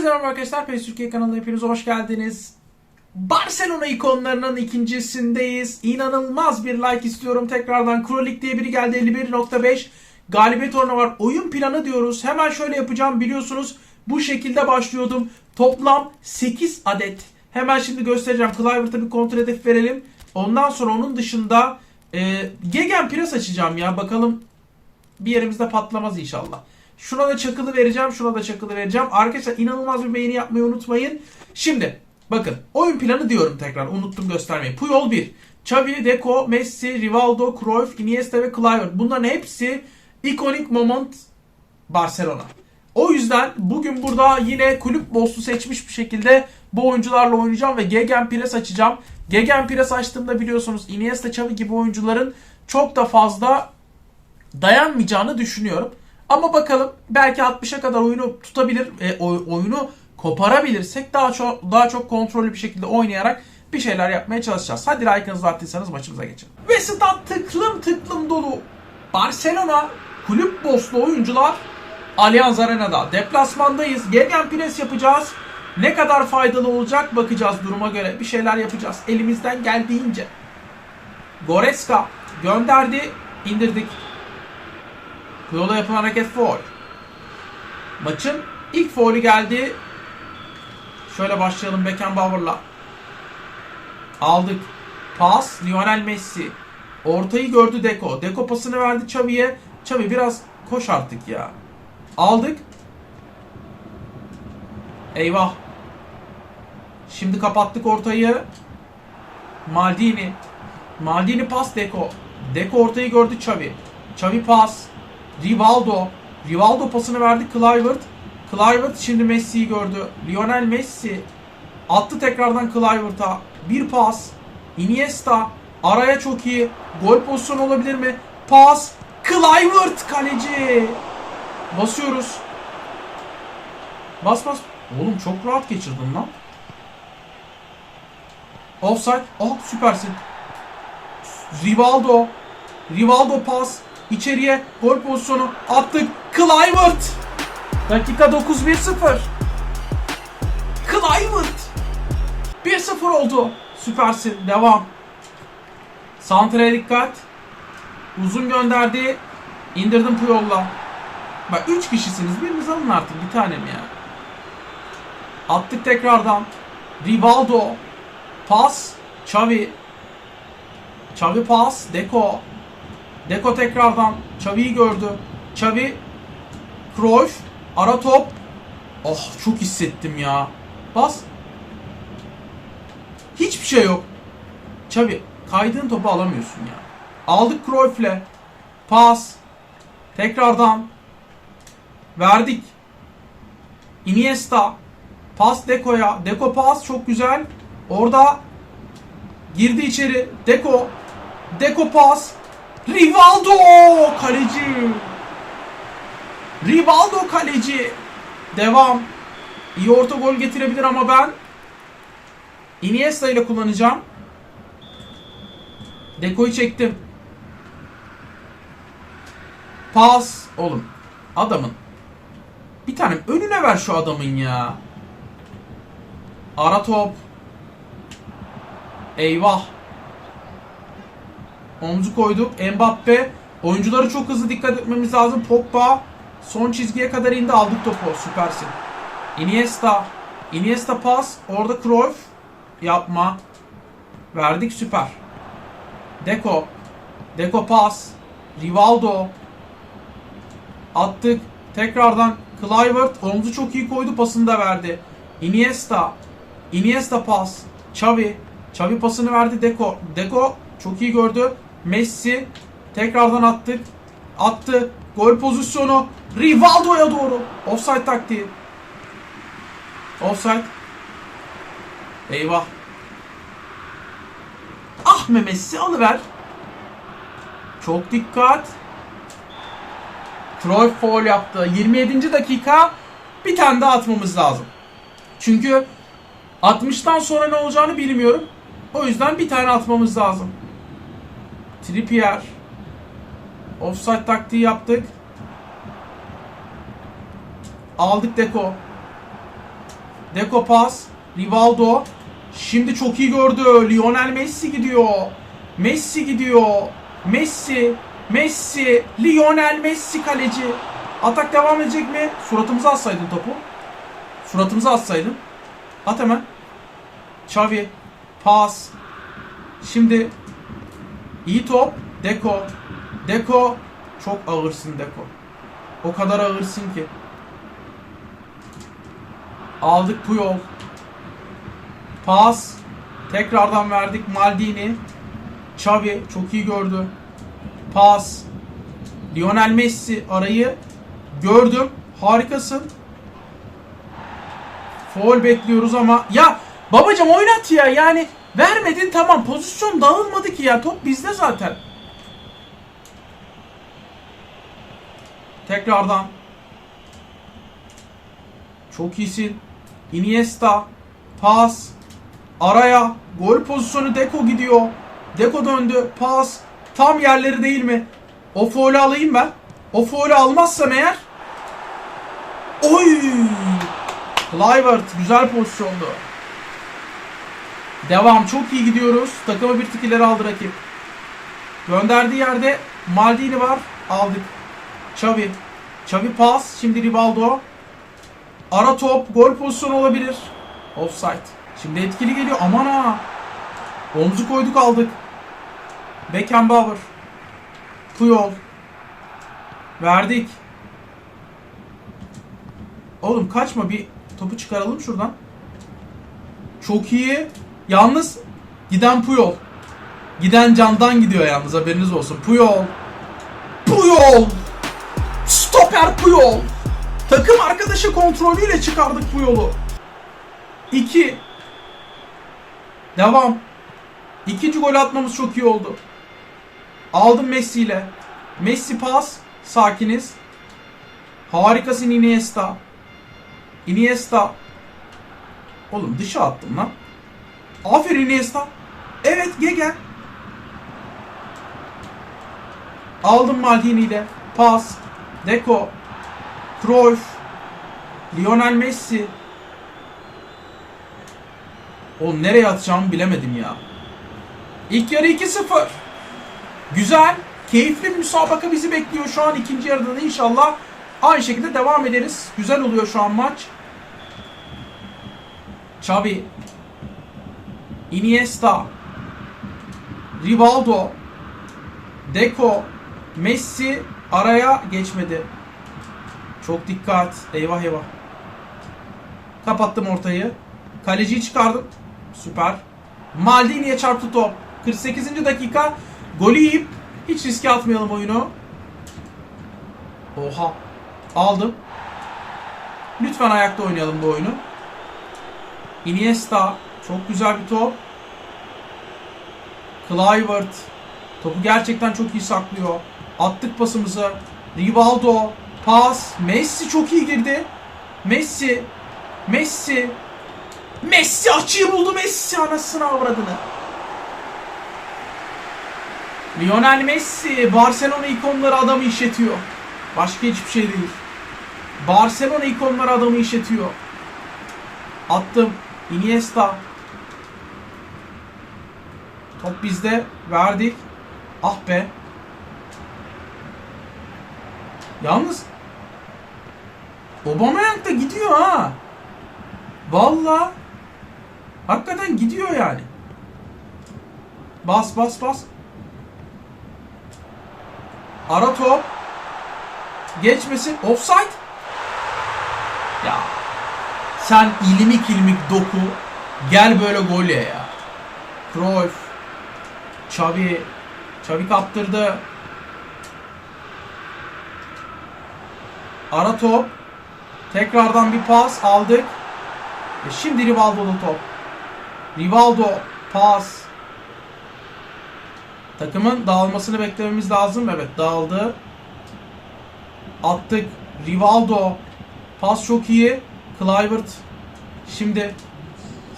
Herkese merhaba arkadaşlar. PES Türkiye kanalına hepiniz hoş geldiniz. Barcelona ikonlarının ikincisindeyiz. İnanılmaz bir like istiyorum. Tekrardan Krolik diye biri geldi 51.5. Galibiyet oranı var. Oyun planı diyoruz. Hemen şöyle yapacağım biliyorsunuz. Bu şekilde başlıyordum. Toplam 8 adet. Hemen şimdi göstereceğim. Clivert'a bir kontrol hedef verelim. Ondan sonra onun dışında e, Gegen Press açacağım ya. Bakalım bir yerimizde patlamaz inşallah. Şuna da çakılı vereceğim, şuna da çakılı vereceğim. Arkadaşlar inanılmaz bir beğeni yapmayı unutmayın. Şimdi bakın oyun planı diyorum tekrar unuttum göstermeyi. Puyol 1, Xavi, Deco, Messi, Rivaldo, Cruyff, Iniesta ve Kluivert. Bunların hepsi ikonik moment Barcelona. O yüzden bugün burada yine kulüp boss'u seçmiş bir şekilde bu oyuncularla oynayacağım ve Gegenpress açacağım. Gegenpress açtığımda biliyorsunuz Iniesta, Xavi gibi oyuncuların çok da fazla dayanmayacağını düşünüyorum. Ama bakalım belki 60'a kadar oyunu tutabilir, e, oy- oyunu koparabilirsek daha çok daha çok kontrollü bir şekilde oynayarak bir şeyler yapmaya çalışacağız. Hadi like'ınızı attıysanız maçımıza geçelim. Ve stat tıklım tıklım dolu. Barcelona kulüp bosslu oyuncular Allianz Arena'da. Deplasmandayız. Gegenpress yapacağız. Ne kadar faydalı olacak bakacağız duruma göre. Bir şeyler yapacağız. Elimizden geldiğince. Goretzka gönderdi. indirdik. Puyol'a yapılan hareket foul. Maçın ilk faulü geldi. Şöyle başlayalım Beckenbauer'la. Aldık. Pas Lionel Messi. Ortayı gördü Deko. Deko pasını verdi Xavi'ye. Xavi biraz koş artık ya. Aldık. Eyvah. Şimdi kapattık ortayı. Maldini. Maldini pas Deko. Deko ortayı gördü Xavi. Xavi pas. Rivaldo. Rivaldo pasını verdi Kluivert. Kluivert şimdi Messi'yi gördü. Lionel Messi attı tekrardan Kluivert'a. Bir pas. Iniesta araya çok iyi. Gol pozisyonu olabilir mi? Pas. Kluivert kaleci. Basıyoruz. Bas bas. Oğlum çok rahat geçirdin lan. Offside. Oh süpersin. Rivaldo. Rivaldo pas. İçeriye gol pozisyonu attık. Kluivert. Dakika 9-1-0. Kluivert. 1-0 oldu. Süpersin. Devam. Santra'ya dikkat. Uzun gönderdi. İndirdim Puyol'la. Bak 3 kişisiniz. Biriniz alın artık bir tanem ya. Attık tekrardan. Rivaldo. Pas. Xavi. Xavi pas. Deco. Deko tekrardan Xavi'yi gördü. Xavi Cruyff ara top. Oh çok hissettim ya. Bas. Hiçbir şey yok. Xavi kaydığın topu alamıyorsun ya. Aldık Cruyff'le. Pas. Tekrardan. Verdik. Iniesta. Pas Deko'ya. Deko pas çok güzel. Orada girdi içeri. Deko. Deko pas. Rivaldo kaleci. Rivaldo kaleci. Devam. İyi orta gol getirebilir ama ben Iniesta ile kullanacağım. Deko'yu çektim. Pas. Oğlum adamın bir tane önüne ver şu adamın ya. Ara top. Eyvah. Omzu koyduk. Mbappe. Oyuncuları çok hızlı dikkat etmemiz lazım. Pogba son çizgiye kadar indi. Aldık topu. Süpersin. Iniesta. Iniesta pas. Orada Cruyff. Yapma. Verdik süper. Deko. Deko pas. Rivaldo. Attık. Tekrardan Kluivert. Omzu çok iyi koydu. Pasını da verdi. Iniesta. Iniesta pas. Xavi. Xavi pasını verdi Deko. Deko çok iyi gördü. Messi tekrardan attık. Attı. Gol pozisyonu Rivaldo'ya doğru. Offside taktiği. Offside. Eyvah. Ah be Messi alıver. Çok dikkat. Cruyff foul yaptı. 27. dakika bir tane daha atmamız lazım. Çünkü 60'tan sonra ne olacağını bilmiyorum. O yüzden bir tane atmamız lazım. Trippier. Offside taktiği yaptık. Aldık Deko. Deco pas. Rivaldo. Şimdi çok iyi gördü. Lionel Messi gidiyor. Messi gidiyor. Messi. Messi. Lionel Messi kaleci. Atak devam edecek mi? Suratımıza atsaydın topu. Suratımıza atsaydın. At hemen. Xavi. Pas. Şimdi iyi top. Deko. Deko. Çok ağırsın Deko. O kadar ağırsın ki. Aldık Puyol. Pas. Tekrardan verdik Maldini. Xavi çok iyi gördü. Pas. Lionel Messi arayı gördüm. Harikasın. Foul bekliyoruz ama ya babacım oynat ya yani vermedin tamam pozisyon dağılmadı ki ya top bizde zaten. Tekrardan. Çok iyisin. Iniesta. Pas. Araya. Gol pozisyonu Deko gidiyor. Deko döndü. Pas. Tam yerleri değil mi? O faulü alayım ben. O faulü almazsam eğer. Oy! Clivert güzel pozisyondu. Devam çok iyi gidiyoruz. Takımı bir tık ileri aldı rakip. Gönderdiği yerde Maldini var. Aldık. Xavi. Xavi pas. Şimdi Rivaldo. Ara top. Gol pozisyonu olabilir. Offside. Şimdi etkili geliyor. Aman ha. Omzu koyduk aldık. Beckenbauer. Puyol. Verdik. Oğlum kaçma bir topu çıkaralım şuradan. Çok iyi. Yalnız giden Puyol. Giden candan gidiyor yalnız haberiniz olsun. Puyol. Puyol. Stoper Puyol. Takım arkadaşı kontrolüyle çıkardık bu yolu. 2. Devam. İkinci gol atmamız çok iyi oldu. Aldım Messi ile. Messi pas. Sakiniz. Harikasın Iniesta. Iniesta. Oğlum dışa attım lan. Aferin Iniesta. Evet Gege. Aldım Maldini ile. Pas. Deco. Cruyff. Lionel Messi. Oğlum nereye atacağımı bilemedim ya. İlk yarı 2-0. Güzel, keyifli bir müsabaka bizi bekliyor şu an ikinci yarıda da inşallah aynı şekilde devam ederiz. Güzel oluyor şu an maç. Xavi. Iniesta. Rivaldo. Deco. Messi araya geçmedi. Çok dikkat. Eyvah eyvah. Kapattım ortayı. Kaleciyi çıkardım. Süper. Maldini'ye çarptı top. 48. dakika. Golü yiyip hiç riske atmayalım oyunu. Oha. Aldım. Lütfen ayakta oynayalım bu oyunu. Iniesta. Çok güzel bir top. Kluivert. Topu gerçekten çok iyi saklıyor. Attık pasımızı. Rivaldo. Pas. Messi çok iyi girdi. Messi. Messi. Messi açıyı buldu Messi anasını avradını. Lionel Messi Barcelona ikonları adamı işletiyor. Başka hiçbir şey değil. Barcelona ikonları adamı işletiyor. Attım. Iniesta. Top bizde. Verdik. Ah be. Yalnız Aubameyang da gidiyor ha. Valla. Hakikaten gidiyor yani. Bas bas bas. Ara top. Geçmesin. Offside. Ya. Sen ilimik ilimik doku. Gel böyle gol ya. Cruyff. Xavi. Xavi kaptırdı. Ara top. Tekrardan bir pas aldık. Ve şimdi Rivaldo'da top. Rivaldo pas. Takımın dağılmasını beklememiz lazım. Evet dağıldı. Attık. Rivaldo. Pas çok iyi. Kluivert. Şimdi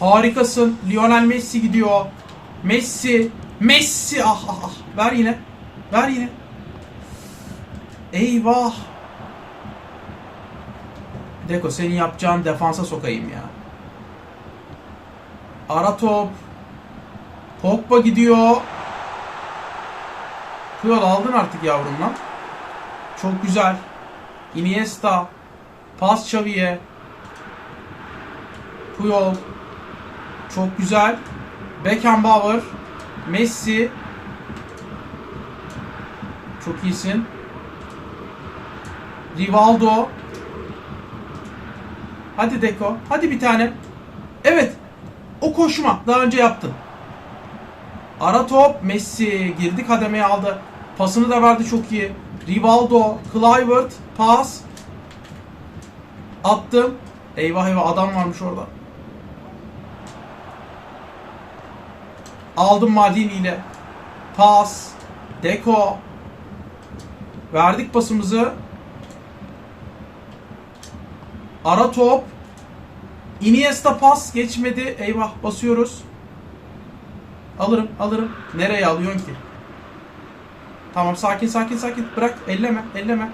harikasın. Lionel Messi gidiyor. Messi. Messi. Ah ah ah. Ver yine. Ver yine. Eyvah. Deko senin yapacağın defansa sokayım ya. Ara top. Pogba gidiyor. Puyol aldın artık yavrum lan. Çok güzel. Iniesta. Pas Xavi'ye. Puyol. Çok güzel. Beckenbauer. Messi. Çok iyisin. Rivaldo. Hadi Deko. Hadi bir tane. Evet. O koşma. Daha önce yaptın. Ara top. Messi. Girdi kademeye aldı. Pasını da verdi çok iyi. Rivaldo. Kluivert. Pas. Attım. Eyvah eyvah adam varmış orada. Aldım Maldini ile. Pas. Deko. Verdik pasımızı. Ara top. Iniesta pas geçmedi. Eyvah basıyoruz. Alırım alırım. Nereye alıyorsun ki? Tamam sakin sakin sakin. Bırak elleme elleme.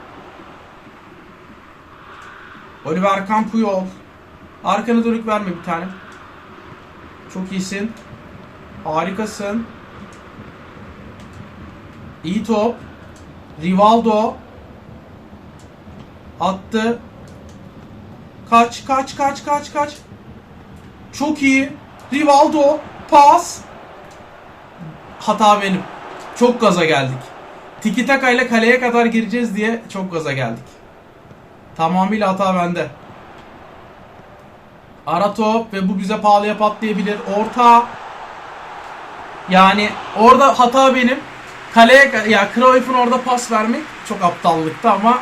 Oliver Campuyol. Arkanı dönük verme bir tane. Çok iyisin. Harikasın. İyi top. Rivaldo. Attı. Kaç kaç kaç kaç kaç. Çok iyi. Rivaldo. Pas. Hata benim. Çok gaza geldik. Tiki taka ile kaleye kadar gireceğiz diye çok gaza geldik. Tamamıyla hata bende. Ara top ve bu bize pahalıya patlayabilir. Orta. Yani orada hata benim. Kaleye ya Cruyff'un orada pas vermek çok aptallıktı ama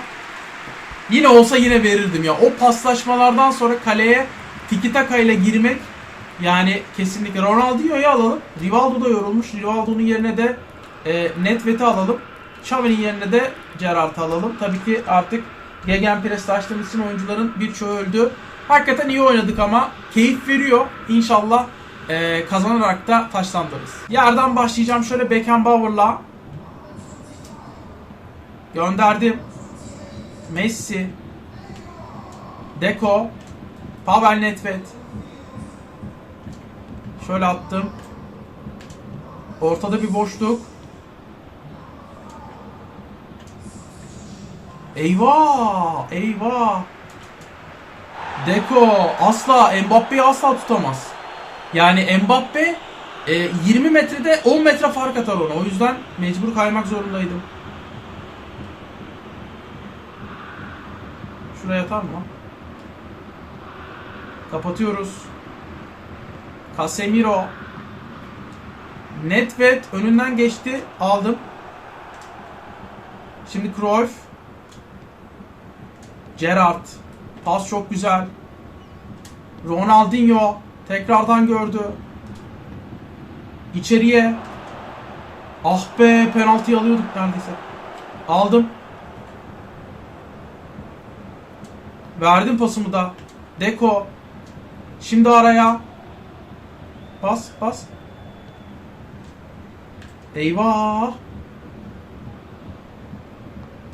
yine olsa yine verirdim ya. O paslaşmalardan sonra kaleye tiki taka ile girmek yani kesinlikle Ronaldinho'yu alalım. Rivaldo da yorulmuş. Rivaldo'nun yerine de e, Nedved'i alalım. Xavi'nin yerine de Gerrard'ı alalım. Tabii ki artık Gegenpress açtığımız için oyuncuların birçoğu öldü. Hakikaten iyi oynadık ama keyif veriyor. İnşallah e, kazanarak da taşlandırırız. Yerden başlayacağım şöyle Beckenbauer'la. Gönderdim. Messi. Deko. Pavel Nedved. Şöyle attım. Ortada bir boşluk. Eyvah! Eyvah! Deko asla Mbappe'yi asla tutamaz. Yani Mbappe e, 20 metrede 10 metre fark atar ona. O yüzden mecbur kaymak zorundaydım. Şuraya atar mı? Kapatıyoruz. Casemiro. Nedved önünden geçti. Aldım. Şimdi Cruyff. Gerrard. Pas çok güzel. Ronaldinho tekrardan gördü. İçeriye. Ah be penaltıyı alıyorduk neredeyse. Aldım. Verdim pasımı da. Deko. Şimdi araya. Bas bas. Eyvah.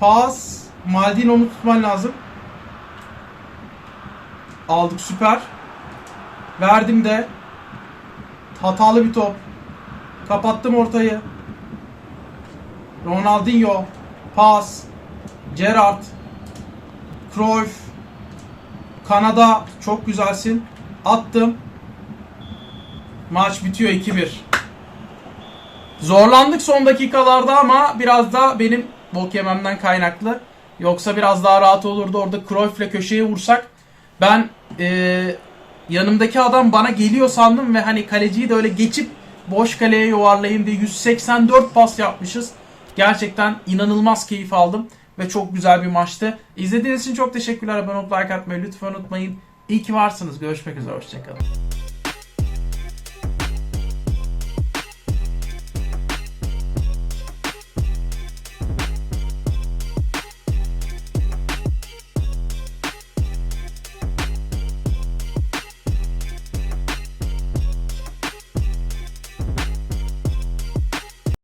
Pas. Maldini onu tutman lazım. Aldık süper. Verdim de. Hatalı bir top. Kapattım ortayı. Ronaldinho. Pas. Gerrard. Cruyff. Kanada çok güzelsin. Attım. Maç bitiyor 2-1. Zorlandık son dakikalarda ama biraz da benim bok yememden kaynaklı. Yoksa biraz daha rahat olurdu. Orada Cruyff'le köşeye vursak ben e, yanımdaki adam bana geliyor sandım ve hani kaleciyi de öyle geçip boş kaleye yuvarlayayım diye 184 pas yapmışız. Gerçekten inanılmaz keyif aldım ve çok güzel bir maçtı. İzlediğiniz için çok teşekkürler. Abone olup like atmayı lütfen unutmayın. İyi ki varsınız. Görüşmek üzere. Hoşçakalın.